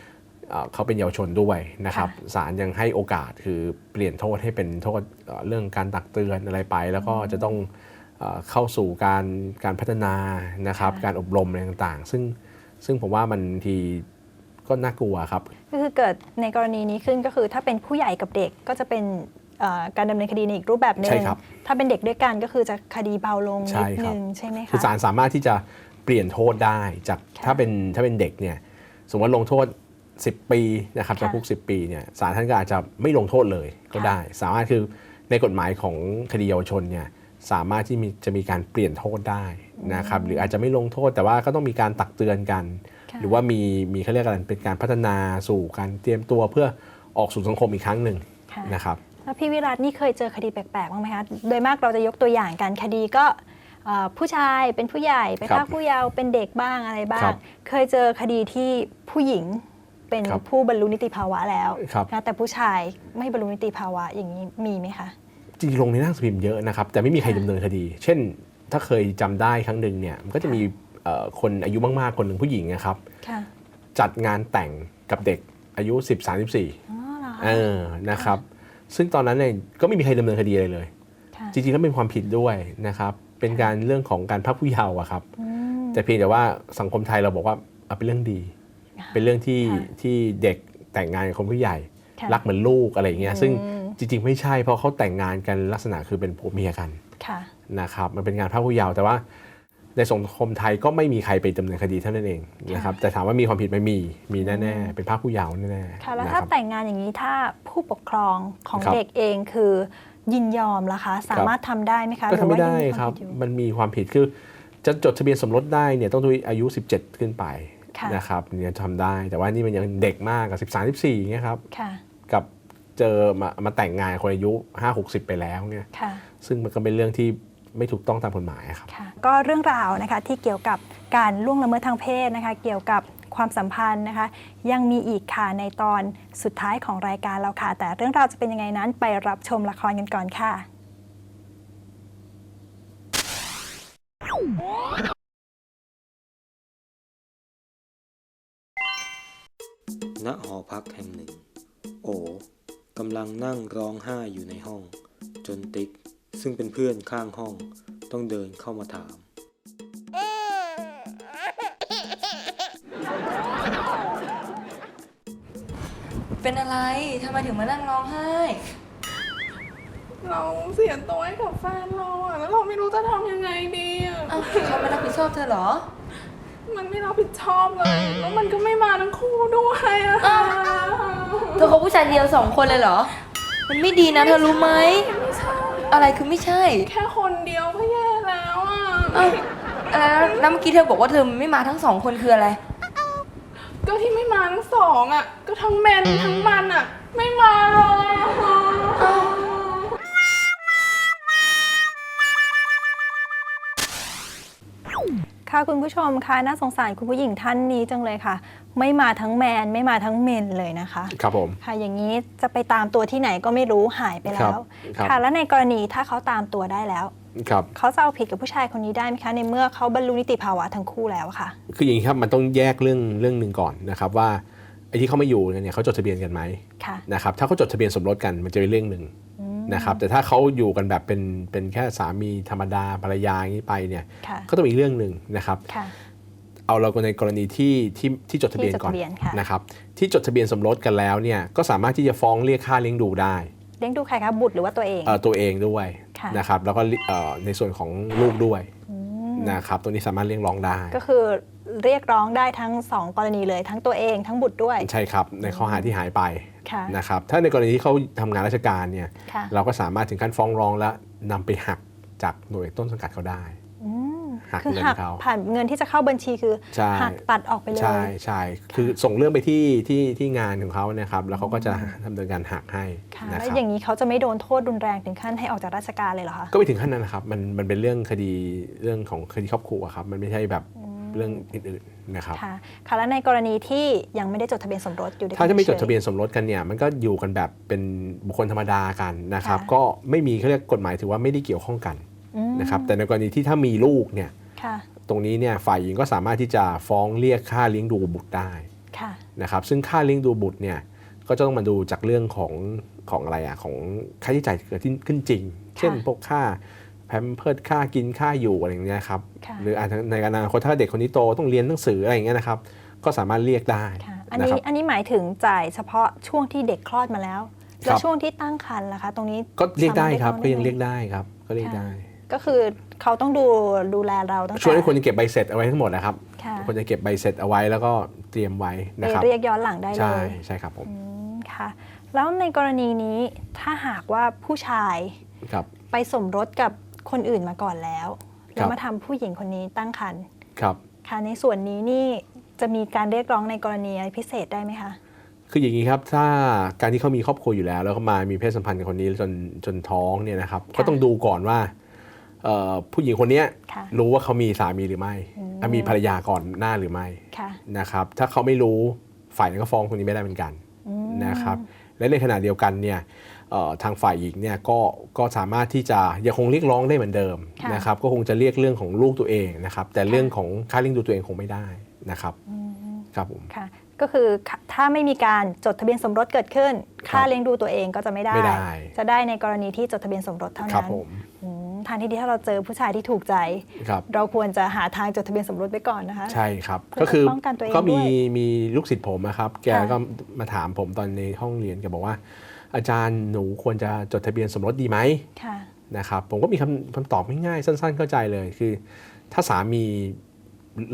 [SPEAKER 2] เอ่อเขาเป็นเยาวชนด้วยนะครับ
[SPEAKER 1] ค่ะ
[SPEAKER 2] ศาลยังให้โอกาสคือเปลี่ยนโทษให้เป็นโทษเอ่อเรื่องการตักเตือนอะไรไป แล้วก็จะต้องเอ่อเข้าสู่การการพัฒนานะครับ การอบรมอะไรต่างๆ ซึ่งซึ่งผมว่ามันที ก็น่ากลัวครับ
[SPEAKER 1] ก็คือเกิดในกรณีนี้ขึ้นก็คือ ถ้าเป็นผู้ใหญ่กับเด็กก็จะเป็นเอ่อการดำเนินคดีในอีกรูปแบบหนึ่
[SPEAKER 2] ใช่
[SPEAKER 1] ง
[SPEAKER 2] ครับ
[SPEAKER 1] ถ้าเป็นเด็กด้วยกันก็คือจะคดีเบาลง
[SPEAKER 2] ใช่
[SPEAKER 1] นิด
[SPEAKER 2] ครับ
[SPEAKER 1] นึงใช่ไหมคะ
[SPEAKER 2] คือศาลสามารถที่จะเปลี่ยนโทษได้จาก
[SPEAKER 1] ค่ะ
[SPEAKER 2] ถ้าเป็นถ้าเป็นเด็กเนี่ยสมมติว่าลงโทษ 10 ปีนะครับ
[SPEAKER 1] ค่ะ
[SPEAKER 2] จำคุก 10 ปีเนี่ยศาลท่านก็อาจจะไม่ลงโทษเลยก็
[SPEAKER 1] ค่ะ
[SPEAKER 2] ได้ สามารถคือในกฎหมายของคดีเยาวชนเนี่ยสามารถที่มีจะมีการเปลี่ยนโทษได้นะครับหรืออาจจะไม่ลงโทษแต่ว่าก็ต้องมีการตักเตือนกัน
[SPEAKER 1] ค่ะ
[SPEAKER 2] หรือว่ามีมีเขาเรียกอะไรเป็นการพัฒนาสู่การเตรียมตัวเพื่อออกสู่สังคมอีกครั้งหนึ่ง
[SPEAKER 1] ค่ะ
[SPEAKER 2] นะครับ
[SPEAKER 1] แล้วพี่วิรัตนี่เคยเจอคดีแปลกๆบ้างไหมคะโดยมากเราจะยกตัวอย่างกันคดีก็เอ่อผู้ชายเป็นผู้ใหญ่ไป
[SPEAKER 2] ครับ
[SPEAKER 1] พรากผู้เยาว์เป็นเด็กบ้างอะไรบ้า
[SPEAKER 2] ครั
[SPEAKER 1] ง
[SPEAKER 2] บ
[SPEAKER 1] เคยเจอคดีที่ผู้หญิงเป็น
[SPEAKER 2] ครับ
[SPEAKER 1] ผู้บรรลุนิติภาวะแล้ว
[SPEAKER 2] ครับ
[SPEAKER 1] นะแต่ผู้ชายไม่บรรลุนิติภาวะอย่างนี้มีไหมคะ
[SPEAKER 2] จริงๆลงในหนังสือพิมพ์เยอะนะครับแต่ไม่มีใครดำเนินคดี เช่น ถ้าเคยจำได้ครั้งหนึ่งเนี่ยมันก็จะมีเอ่อ คนอายุมากๆ คนหนึ่งผู้หญิงนะครับ
[SPEAKER 1] ค่ะ
[SPEAKER 2] จัดงานแต่งกับเด็กอายุ 10 34
[SPEAKER 1] อ๋อเหรอ
[SPEAKER 2] เอ
[SPEAKER 1] คะ
[SPEAKER 2] อนะครับ ซึ่งตอนนั้นเนี่ยก็ไม่มีใครดำเนินคดีอะไรเลย
[SPEAKER 1] ค่ะ
[SPEAKER 2] จริงๆแล้วเป็นความผิดด้วยนะครับ เป็นการเรื่องของการพักผู้เยาว์อะครับ
[SPEAKER 1] อืม
[SPEAKER 2] แต่เพียงแต่ว่าสังคมไทยเราบอกว่าเอาเป็นเรื่องดี เป็นเรื่องที่
[SPEAKER 1] ค่ะ
[SPEAKER 2] ที่เด็กแต่งงานกับคนผู้ใหญ่
[SPEAKER 1] ค่ะ
[SPEAKER 2] รักเหมือนลูกอะไรอย่างเงี้ยซึ่ง
[SPEAKER 1] อืม
[SPEAKER 2] จริงๆ ไม่ใช่เพราะเขาแต่งงานกันลักษณะคือเป็นผัวเมียกัน
[SPEAKER 1] ค่ะ
[SPEAKER 2] นะครับมันเป็นงานพรากผู้เยาว์แต่ว่า ในสังคมไทยก็ไม่มีใครไปดำเนินคดีเท่านั้นเองนะครับแต่ถามว่ามีความผิดไหมมีมีแน่ๆเป็นพรากผู้เยาว์แน่ๆ
[SPEAKER 1] ค่ะแล้ว
[SPEAKER 2] นะค
[SPEAKER 1] ถ้า
[SPEAKER 2] รับ
[SPEAKER 1] แต่งงานอย่างนี้ถ้าผู้ปกครองของ
[SPEAKER 2] ครับ
[SPEAKER 1] เด็กเองคือ ยินยอมล่ะคะ สามารถทำได้ไหมคะ
[SPEAKER 2] ก็ทำไม่
[SPEAKER 1] หรือ
[SPEAKER 2] ได้
[SPEAKER 1] ว่ายัง
[SPEAKER 2] ครับ
[SPEAKER 1] วามผิดอยู่
[SPEAKER 2] มันมีความผิดคือจะจดทะเบียนสมรสได้เนี่ยต้องด้วยอายุ 17 ขึ้นไป
[SPEAKER 1] ค่ะ
[SPEAKER 2] นะครับเนี่ยทำได้แต่ว่านี่มันยังเด็กมากกับ 13 14อย่างเงี้ยครับ
[SPEAKER 1] ค่ะ
[SPEAKER 2] กับเจอมามาแต่งงานคนอายุ 5 60 ไปแล้วเนี่ย
[SPEAKER 1] ค่ะ
[SPEAKER 2] ซึ่งมันก็เป็นเรื่องที่ ไม่ถูกต้องตามกฎหมายครับ
[SPEAKER 1] ค่ะก็เรื่องราวนะคะที่เกี่ยวกับการล่วงละเมิดทางเพศนะคะเกี่ยวกับความสัมพันธ์นะคะ ยังมีอีกค่ะในตอนสุดท้ายของรายการเราค่ะ แต่เรื่องราวจะเป็นยังไงนั้นไปรับชมละครกันก่อนค่ะ
[SPEAKER 3] ณหอพักแห่งหนึ่ง โอกำลังนั่งร้องไห้อยู่ในห้อง จนติ๊ก ซึ่งเป็นเพื่อนข้างห้องต้องเดินเข้ามาถาม
[SPEAKER 4] เป็นอะไรทำไมถึงมานั่งร้องไห้
[SPEAKER 8] เราเสียตัวให้กับแฟนเราอะแล้วเราไม่รู้จะทำยังไงดีอะ
[SPEAKER 4] เอ้าเขาไม่รับผิดชอบเธอเหรอ
[SPEAKER 8] มันไม่รับผิดชอบเลย แล้วมันก็ไม่มาทั้งคู่ด้วยอะ
[SPEAKER 4] อ้าวเธอคบผู้ชายเดียวสองคนเลยเหรอ มันไม่ดีนะเธอรู้ไหม
[SPEAKER 8] ไม่ใช่
[SPEAKER 4] อะไรคือไม่ใช่
[SPEAKER 8] แค่คนเดียวก็แย่แล้วอะ
[SPEAKER 4] เอ้าอะไรนะแล้วเมื่อกี้เธอบอกว่าเธอไม่มาทั้งสองคนคืออะไร
[SPEAKER 8] ก็ที่ไม่มาทั้งสองอะก็ทั้งแมนทั้งมันอะไม่มาเลยอะ
[SPEAKER 1] ค่ะคุณผู้ชมคะน่าสงสารคุณผู้หญิงท่านนี้จังเลยค่ะ ไม่มาทั้งแมนไม่มาทั้งเมนเลยนะคะ
[SPEAKER 2] ครับผม
[SPEAKER 1] ค่ะอย่างนี้จะไปตามตัวที่ไหนก็ไม่รู้หายไปแล้ว
[SPEAKER 2] ครับ
[SPEAKER 1] ค่ะแล้วในกรณีถ้าเขาตามตัวได้แล้ว
[SPEAKER 2] ครับ
[SPEAKER 1] เขาจะเอาผิดกับผู้ชายคนนี้ได้ไหมคะ ในเมื่อเขาบรรลุนิติภาวะทั้งคู่แล้วอะค่ะ
[SPEAKER 2] คืออย่างนี้ครับมันต้องแยกเรื่องเรื่องหนึ่งก่อนนะครับว่าไอ้ที่เขาไม่อยู่กันเนี่ยเขาจดทะเบียนกันไหม
[SPEAKER 1] ค่ะ
[SPEAKER 2] นะครับถ้าเขาจดทะเบียนสมรสกันมันจะเป็นเรื่องหนึ่ง นะครับแต่ถ้าเขาอยู่กันแบบเป็นเป็นแค่สามีธรรมดาภรรยาอย่างนี้ไปเนี่ย
[SPEAKER 1] ค่ะ
[SPEAKER 2] ก็ต้องมีเรื่องหนึ่งนะครับ
[SPEAKER 1] ค่ะ
[SPEAKER 2] เอาเราในกรณีที่ที่ที่จดทะเบียนก่อน
[SPEAKER 1] ที่จดทะเบียนค่ะ
[SPEAKER 2] นะครับที่จดทะเบียนสมรสกันแล้วเนี่ยก็สามารถที่จะฟ้องเรียกค่าเลี้ยงดูได้
[SPEAKER 1] เลี้ยงดูใครคะบุตรหรือว่าตัวเอง
[SPEAKER 2] เอ่อตัวเองด้วย
[SPEAKER 1] ค่ะ
[SPEAKER 2] นะครับแล้วก็เอ่อในส่วนของลูกด้วยนะครับตัวนี้สามารถเรียกร้องได้
[SPEAKER 1] ก็คือเรียกร้องได้ทั้งสองกรณีเลยทั้งตัวเองทั้งบุตรด้วย
[SPEAKER 2] ใช่ครับ ในข้อหาที่หายไป
[SPEAKER 1] ค่ะ
[SPEAKER 2] นะครับถ้าในกรณีที่เขาทำงานราชการเนี่ย
[SPEAKER 1] ค่ะ
[SPEAKER 2] เราก็สามารถถึงขั้นฟ้องร้องและนำไปหักจากหน่วยต้นสังกัดเขาได้
[SPEAKER 1] อืม
[SPEAKER 2] หัก
[SPEAKER 1] คือ
[SPEAKER 2] เงิน
[SPEAKER 1] หัก
[SPEAKER 2] เขา
[SPEAKER 1] ผ่านเงินที่จะเข้าบัญชีคือ
[SPEAKER 2] ใช่
[SPEAKER 1] หักตัดออกไปเลย
[SPEAKER 2] ใช่ใช่คือส่งเรื่องไปที่ที่ที่งานของเขานะครับแล้วเขาก็จะดำเนินการหักให้
[SPEAKER 1] ค่ะ
[SPEAKER 2] นะ
[SPEAKER 1] แล้ว
[SPEAKER 2] ครับ
[SPEAKER 1] อย่างนี้เขาจะไม่โดนโทษรุนแรงถึงขั้นให้ออกจากราชการเลยเหรอคะ
[SPEAKER 2] ก็ไม่ถึงขั้นนั้นนะครับมันมันเป็นเรื่องคดีเรื่องของคดีครอบครัวครับมันไม่ใช่แบบเรื่องอื่นๆ นะครับ
[SPEAKER 1] ค่ะค่ะแล้วในกรณีที่ยังไม่ได้จดทะเบียนสมรสอยู่ด้วยกั
[SPEAKER 2] ถ้าจะไม่จด
[SPEAKER 1] ฉยๆ
[SPEAKER 2] ทะเบียนสมรสกันเนี่ยมันก็อยู่กันแบบเป็นบุคคลธรรมดากันนะครับ
[SPEAKER 1] ค่ะ
[SPEAKER 2] ก็ไม่มีเขาเรียกกฎหมายถือว่าไม่ได้เกี่ยวข้องกัน
[SPEAKER 1] อืม
[SPEAKER 2] นะครับแต่ในกรณีที่ถ้ามีลูกเนี่ย
[SPEAKER 1] ค่ะ
[SPEAKER 2] ตรงนี้เนี่ยฝ่ายหญิงก็สามารถที่จะฟ้องเรียกค่าเลี้ยงดูบุตรได้
[SPEAKER 1] ค่ะ
[SPEAKER 2] นะครับซึ่งค่าเลี้ยงดูบุตรเนี่ยก็จะต้องมาดูจากเรื่องของของอะไรอะของค่าใช้จ่ายที่เกิดขึ้นจริง เช่นพวกค่าแพมเพิร์ดค่ากินค่าอยู่อะไรอย่างเงี้ยครับ
[SPEAKER 1] ค่ะ
[SPEAKER 2] หรืออาจจะในอนาคตถ้าเด็กคนนี้โตต้องเรียนหนังสืออะไรอย่างเงี้ยนะครับก็สามารถเรียกได้
[SPEAKER 1] ค่ะอัน
[SPEAKER 2] นะ
[SPEAKER 1] นี้
[SPEAKER 2] ครับ
[SPEAKER 1] อันนี้หมายถึงจ่ายเฉพาะช่วงที่เด็กคลอดมาแล้ว
[SPEAKER 2] ครับ
[SPEAKER 1] แล้วช่วงที่ตั้งครรภ์ล่ะคะ ตรงนี้
[SPEAKER 2] ก็เรียกได้ครับ
[SPEAKER 1] สามารถ
[SPEAKER 2] ก็ยัง
[SPEAKER 1] ไหม
[SPEAKER 2] เรียกได้ครับก็เรียกได้
[SPEAKER 1] ก็คือเขาต้องดูดูแลเราตั้งแต่
[SPEAKER 2] ช่วงนี้ควรจะเก็บใบเสร็จเอาไว้ทั้งหมดนะครับ
[SPEAKER 1] ค่ะ
[SPEAKER 2] ควรจะเก็บใบเสร็จเอาไว้แล้วก็เตรียมไว้
[SPEAKER 1] ไป
[SPEAKER 2] นะครับ
[SPEAKER 1] เรียกย้อนหลังได้เล
[SPEAKER 2] ใช่
[SPEAKER 1] ย
[SPEAKER 2] ใช่ครับผม
[SPEAKER 1] อืมค่ะแล้วในกรณีนี้ถ้าหากว่าผู้ชาย
[SPEAKER 2] ครับ
[SPEAKER 1] ไปสมรสกับ คนอื่นมาก่อนแล้ว
[SPEAKER 2] ครั
[SPEAKER 1] แล้ว
[SPEAKER 2] บ
[SPEAKER 1] มาทำผู้หญิงคนนี้ตั้งครรภ์
[SPEAKER 2] ครับ
[SPEAKER 1] ค่ะในส่วนนี้นี่จะมีการเรียกร้องในกรณีอะไรพิเศษได้ไหมคะ
[SPEAKER 2] คืออย่างนี้ครับ ถ้าการที่เขามีครอบครัวอยู่แล้ว แล้วก็มามีเพศสัมพันธ์กับคนนี้จนจนท้องเนี่ยนะครับ ก็ต้องดูก่อนว่าเอ่อผู้หญิงคนเนี้ย
[SPEAKER 1] ค่ะ
[SPEAKER 2] รู้ว่าเขามีสามีหรือไม่
[SPEAKER 1] อืม
[SPEAKER 2] อะมีภรรยาก่อนหน้าหรือไม่
[SPEAKER 1] ค่ะ
[SPEAKER 2] นะครับ ถ้าเขาไม่รู้ฝ่ายนั้นก็ฟ้องคนนี้ไม่ได้เหมือนกัน
[SPEAKER 1] อืม
[SPEAKER 2] นะครับและในขณะเดียวกันเนี่ยเอ่อ ทางฝ่ายหญิงเนี่ยก็ก็สามารถที่จะยังคงเรียกร้องได้เหมือนเดิม
[SPEAKER 1] ค่ะ
[SPEAKER 2] นะครับก็คงจะเรียกเรื่องของลูกตัวเองนะครับแต่เรื่องของค่าเลี้ยงดูตัวเองคงไม่ได้นะครับ
[SPEAKER 1] อืม
[SPEAKER 2] ครับผม
[SPEAKER 1] ค่ะก็คือถ้าไม่มีการจดทะเบียนสมรสเกิดขึ้น ค่าเลี้ยงดูตัวเองก็จะไม่ได้
[SPEAKER 2] ไม่ได้
[SPEAKER 1] จะได้ในกรณีที่จดทะเบียนสมรสเท่า
[SPEAKER 2] ครั
[SPEAKER 1] นั้
[SPEAKER 2] บ
[SPEAKER 1] น
[SPEAKER 2] ผม
[SPEAKER 1] อืมทางที่ดีถ้าเราเจอผู้ชายที่ถูกใจ
[SPEAKER 2] ครับ
[SPEAKER 1] เราควรจะหาทางจดทะเบียนสมรสไว้ก่อนนะคะ
[SPEAKER 2] ใช่ครับ
[SPEAKER 1] เพื่อ
[SPEAKER 2] ก็คือ
[SPEAKER 1] ป้องกันตัวเอง
[SPEAKER 2] ก็มี
[SPEAKER 1] ด้วย
[SPEAKER 2] มีลูกศิษย์ผมนะครับ แก
[SPEAKER 1] ค่ะ
[SPEAKER 2] ก็มาถามผมตอนในห้องเรียนแกบอกว่า อาจารย์หนูควรจะจดทะเบียนสมรสดีไหม
[SPEAKER 1] ค่ะ
[SPEAKER 2] นะครับผมก็มีคำคำตอบง่ายๆสั้น ๆ เข้าใจเลยคือ ถ้าสามี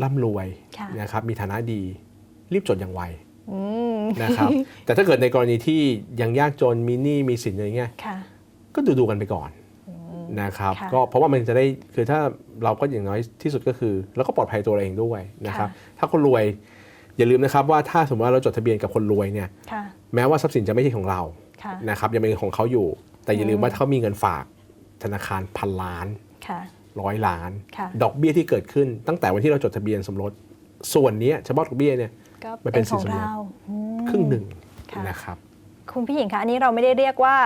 [SPEAKER 2] ร่ำรวย
[SPEAKER 1] ค่ะ
[SPEAKER 2] นะครับมีฐานะดีรีบจดอย่างไว
[SPEAKER 1] อืม
[SPEAKER 2] นะครับแต่ถ้าเกิดในกรณีที่ยังยากจนมีหนี้มีสินอะไรเงี้ย
[SPEAKER 1] ค่ะ
[SPEAKER 2] ก็ดูดูๆกันไปก่อนนะครับ
[SPEAKER 1] ค่ะ
[SPEAKER 2] ก็เพราะว่ามันจะได้คือถ้าเราก็อย่างน้อยที่สุดก็คือเราก็ปลอดภัยตัวเราเองด้วยนะครับถ้าคนรวยอย่าลืมนะครับว่าถ้าสมมติว่าเราจดทะเบียนกับคนรวยเนี่ย
[SPEAKER 1] ค่ะ
[SPEAKER 2] แม้ว่าทรัพย์สินจะไม่ใช่ของเรา
[SPEAKER 1] ค่ะ
[SPEAKER 2] นะครับยังเป็นของเขาอยู่ แต่อย่าลืมว่าถ้าเขามีเงินฝากธนาคารพันล้าน
[SPEAKER 1] ค่ะ
[SPEAKER 2] ร้อยล้าน
[SPEAKER 1] ค่ะ
[SPEAKER 2] ดอกเบี้ยที่เกิดขึ้นตั้งแต่วันที่เราจดทะเบียนสมรส ส่วนเนี้ยเฉพาะดอกเบี้ยเนี่ย
[SPEAKER 1] ก็
[SPEAKER 2] มันเป็
[SPEAKER 1] เป็น
[SPEAKER 2] น
[SPEAKER 1] ของ
[SPEAKER 2] สินสมรส
[SPEAKER 1] เราอืม
[SPEAKER 2] ครึ่งหนึ่ง
[SPEAKER 1] ค่ะ
[SPEAKER 2] นะครับ
[SPEAKER 1] คุณผู้หญิงคะอันนี้เราไม่ได้เรียกว่า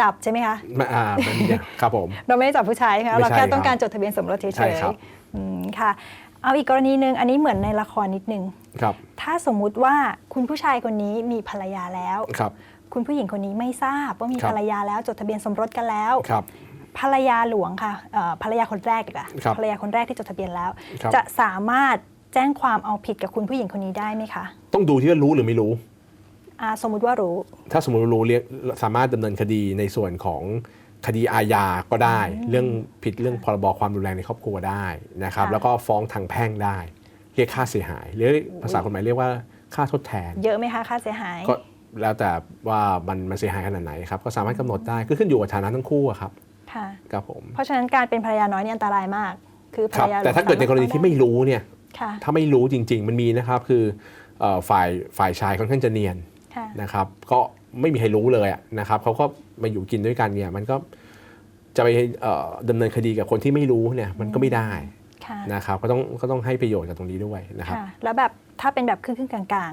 [SPEAKER 1] จับใช่ไหมคะ
[SPEAKER 2] มาอ่ามันเนี่ยครับผม
[SPEAKER 1] เราไม่ได้จับผู้ชายค่ะ
[SPEAKER 2] ไม่
[SPEAKER 1] เรา
[SPEAKER 2] ใช่
[SPEAKER 1] แค่
[SPEAKER 2] ครับ
[SPEAKER 1] ต้องการจดทะเบียนสมรสเฉ
[SPEAKER 2] ใช่
[SPEAKER 1] ย
[SPEAKER 2] ครับ
[SPEAKER 1] ๆอืมค่ะ เอาอีกกรณีหนึ่งอันนี้เหมือนในละครนิดนึง
[SPEAKER 2] ครับ
[SPEAKER 1] ถ้าสมมุติว่าคุณผู้ชายคนนี้มีภรรยาแล้ว
[SPEAKER 2] ครับ
[SPEAKER 1] คุณผู้หญิงคนนี้ไม่ทราบว่ามี
[SPEAKER 2] ครับ
[SPEAKER 1] ภรรยาแล้วจดทะเบียนสมรสกันแล้ว
[SPEAKER 2] ครับ
[SPEAKER 1] ภรรยาหลวงค่ะเอ่อภรรยาคนแรกดีกว่า
[SPEAKER 2] ครับ
[SPEAKER 1] ภรรยาคนแรกที่จดทะเบียนแล้ว
[SPEAKER 2] ครับ
[SPEAKER 1] จะสามารถแจ้งความเอาผิดกับคุณผู้หญิงคนนี้ได้ไหมคะ
[SPEAKER 2] ต้องดูที่ว่ารู้หรือไม่รู้
[SPEAKER 1] อ่าสมมุติว่ารู้
[SPEAKER 2] ถ้าสมมติรู้เรียกสามารถดำเนินคดีในส่วนของคดีอาญาก็ได้ เรื่องผิดเรื่องพรบความรุนแรงในครอบครัวได้นะครับ
[SPEAKER 1] ค่ะ
[SPEAKER 2] แล้วก็ฟ้องทางแพ่งได้ เรียกค่าเสียหายหรือภาษากฎหมายเรียกว่าค่าทดแทน
[SPEAKER 1] เยอะไหมคะค่าเสียหาย
[SPEAKER 2] ก็ แล้วแต่ว่ามันมันเสียหายขนาดไหนครับก็สามารถกำหนดได้ก็ขึ้นอยู่กับฐานะทั้งคู่อะครับ
[SPEAKER 1] ค่ะ
[SPEAKER 2] ครับผม
[SPEAKER 1] เพราะฉะนั้นการเป็นภรรยาน้อยนี่อันตรายมาก คือภร
[SPEAKER 2] ครั
[SPEAKER 1] ร
[SPEAKER 2] บ
[SPEAKER 1] ยาหลวง
[SPEAKER 2] แต่ถ้าเกิดในกรณีที่ไม่รู้เนี่ย
[SPEAKER 1] ค่ะ
[SPEAKER 2] ถ้าไม่รู้จริง ๆ มันมีนะครับคือเอ่อฝ่ายฝ่ายชายค่อนข้างจะเนียน
[SPEAKER 1] ค่ะ
[SPEAKER 2] นะครับ ก็ไม่มีใครรู้เลยอะนะครับเขาก็มาอยู่กินด้วยกันเนี่ยมันก็จะไปเอ่อดำเนินคดีกับคนที่ไม่รู้เนี่ยมันก็ไม่ได้
[SPEAKER 1] ค่ะ
[SPEAKER 2] นะครับก็ต้องก็ต้องให้ประโยชน์จากตรงนี้ด้วยนะครับ
[SPEAKER 1] ค่ะแล้วแบบถ้าเป็นแบบครึ่งๆกลาง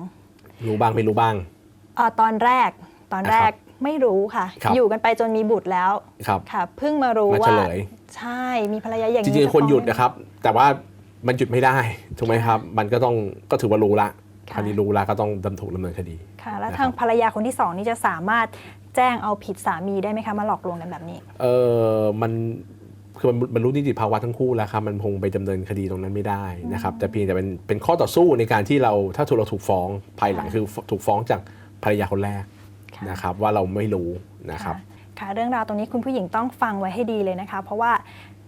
[SPEAKER 2] รู้บ้างไม่รู้บ้าง
[SPEAKER 1] ๆ เอ่อตอนแรกตอนแรกไม่รู้ค่ะ
[SPEAKER 2] ครับ
[SPEAKER 1] อยู่กันไปจนมีบุตรแล้ว
[SPEAKER 2] ครับ
[SPEAKER 1] ค่ะเพิ่งมารู้
[SPEAKER 2] มา
[SPEAKER 1] ว่า
[SPEAKER 2] เฉลย
[SPEAKER 1] ใช่มีภรรยาอย่าง
[SPEAKER 2] จ
[SPEAKER 1] นี้
[SPEAKER 2] ริง
[SPEAKER 1] จะ
[SPEAKER 2] ๆคนหยุด
[SPEAKER 1] ฟ้องไนะ
[SPEAKER 2] ครับ แต่ว่ามันหยุดไม่ได้ถูกไหมครับ มันก็ต้องก็ถือว่ารู้ละ
[SPEAKER 1] ค่ะ
[SPEAKER 2] คราวนี้รู้ละก็ต้องดำถูกดำเนินคดี
[SPEAKER 1] ค่ะ แล้ว
[SPEAKER 2] นะครับ
[SPEAKER 1] ทางภรรยาคนที่สองนี่จะสามารถแจ้งเอาผิดสามีได้ไหมคะมาหลอกลวงกันแบบนี้
[SPEAKER 2] เออมันคือมันมันรู้นิติภาวะทั้งคู่แล้วครับมันคงไปดำเนินคดีตรงนั้นไม่ได้นะครับ แต่เพียงแต่เป็นเป็นข้อต่อสู้ในการที่เราถ้าถูกเราถูกฟ้องภายหลัง
[SPEAKER 1] ค่ะ
[SPEAKER 2] คือถูกฟ้องจาก ภรรยาคนแรก
[SPEAKER 1] ค่ะ
[SPEAKER 2] นะครับว่าเราไม่รู้นะครับ
[SPEAKER 1] ค่ะค่ะเรื่องราวตรงนี้คุณผู้หญิงต้องฟังไว้ให้ดีเลยนะคะ เพราะว่า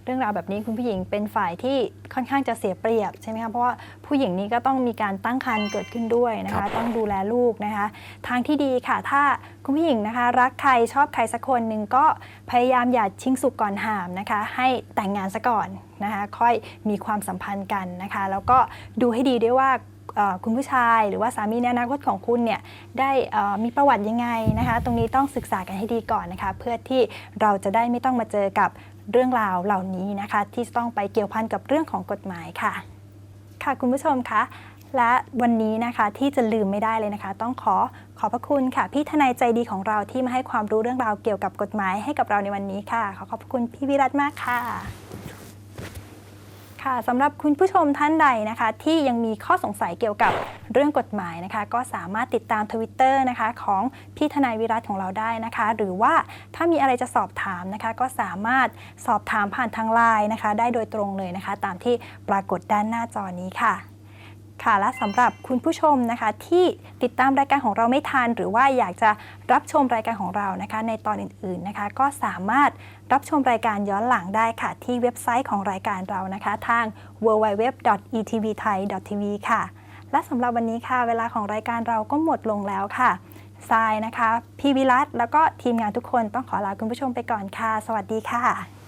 [SPEAKER 1] เรื่องราวแบบนี้คุณผู้หญิงเป็นฝ่ายที่ค่อนข้างจะเสียเปรียบใช่ไหมคะเพราะว่าผู้หญิงนี้ก็ต้องมีการตั้งครรภ์เกิดขึ้นด้วยนะ
[SPEAKER 2] ครั
[SPEAKER 1] คะ
[SPEAKER 2] บ
[SPEAKER 1] ต้องดูแลลูกนะคะ ทางที่ดีค่ะ ถ้าคุณผู้หญิงนะคะ รักใครชอบใครสักคนหนึ่งก็พยายามอย่าชิงสุกก่อนหามนะคะ ให้แต่งงานซะก่อนนะคะ ค่อยมีความสัมพันธ์กันนะคะ แล้วก็ดูให้ดีด้วยว่าเอ่อ คุณผู้ชายหรือว่าสามีในอนาคตของคุณเนี่ยได้มีประวัติยังไงนะคะ ตรงนี้ต้องศึกษากันให้ดีก่อนนะคะ เพื่อที่เราจะได้ไม่ต้องมาเจอกับเรื่องราวเหล่านี้นะคะ ที่ต้องไปเกี่ยวพันกับเรื่องของกฎหมายค่ะ ค่ะคุณผู้ชมคะและวันนี้นะคะที่จะลืมไม่ได้เลยนะคะ ต้องขอขอบพระคุณค่ะ พี่ทนายใจดีของเราที่มาให้ความรู้เรื่องราวเกี่ยวกับกฎหมายให้กับเราในวันนี้ค่ะ ขอขอบพระคุณพี่วิรัตมากค่ะ ค่ะสำหรับคุณผู้ชมท่านใดนะคะ ที่ยังมีข้อสงสัยเกี่ยวกับเรื่องกฎหมายนะคะ ก็สามารถติดตามทวิตเตอร์นะคะของพี่ทนายวิรัตของเราได้นะคะ หรือว่าถ้ามีอะไรจะสอบถามนะคะ ก็สามารถสอบถามผ่านทางไลน์นะคะ ได้โดยตรงเลยนะคะ ตามที่ปรากฏด้านหน้าจอนี้ค่ะ ค่ะและสำหรับคุณผู้ชมนะคะที่ติดตามรายการของเราไม่ทัน หรือว่าอยากจะรับชมรายการของเรานะคะ ในตอนอื่นๆนะคะ ก็สามารถรับชมรายการย้อนหลังได้ค่ะ ที่เว็บไซต์ของรายการเรานะคะ ทาง www.etvthai.tv ค่ะ และสำหรับวันนี้ค่ะ เวลาของรายการเราก็หมดลงแล้วค่ะทรายนะคะ พี่วิรัตแล้วก็ทีมงานทุกคนต้องขอลาคุณผู้ชมไปก่อนค่ะ สวัสดีค่ะ